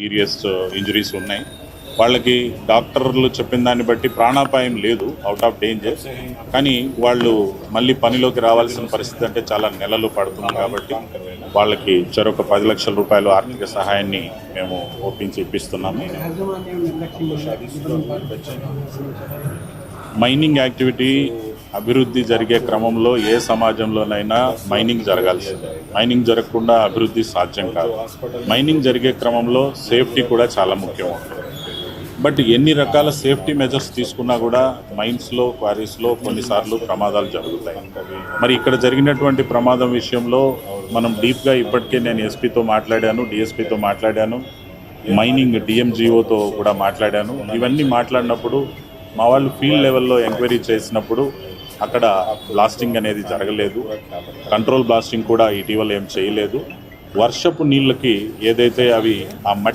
Serious uh, injuries ఉన్నాయి. వాళ్ళకి డాక్టర్లు చెప్పిన దాన్ని బట్టి ప్రాణాపాయం లేదు అవుట్ ఆఫ్ డేంజర్ కానీ వాళ్ళు మళ్ళీ పనిలోకి రావాల్సిన పరిస్థితి అంటే చాలా నెలలు పడుతుంది కాబట్టి వాళ్ళకి చెరొక పది లక్షల రూపాయలు ఆర్థిక సహాయాన్ని మేము ఒప్పించి ఇప్పిస్తున్నాము మైనింగ్ యాక్టివిటీ అభివృద్ధి జరిగే క్రమంలో ఏ సమాజంలోనైనా మైనింగ్ జరగాల్సిందే. మైనింగ్ జరగకుండా అభివృద్ధి సాధ్యం కాదు. మైనింగ్ జరిగే క్రమంలో సేఫ్టీ కూడా చాలా ముఖ్యం. బట్ ఎన్ని రకాల సేఫ్టీ మెజర్స్ తీసుకున్నా కూడా మైన్స్లో క్వారీస్లో కొన్నిసార్లు ప్రమాదాలు జరుగుతాయి. మరి ఇక్కడ జరిగినటువంటి ప్రమాదం విషయంలో మనం డీప్గా ఇప్పటికే నేను ఎస్పీతో మాట్లాడాను డిఎస్పీతో మాట్లాడాను మైనింగ్ డిఎంజిఓతో కూడా మాట్లాడాను. ఇవన్నీ మాట్లాడినప్పుడు మా వాళ్ళు ఫీల్డ్ లెవెల్లో ఎంక్వైరీ చేసినప్పుడు అక్కడ బ్లాస్టింగ్ అనేది జరగలేదు. కంట్రోల్ బ్లాస్టింగ్ కూడా ఇటీవల ఏం చేయలేదు. వర్షపు నీళ్ళకి ఏదైతే అవి ఆ మట్టి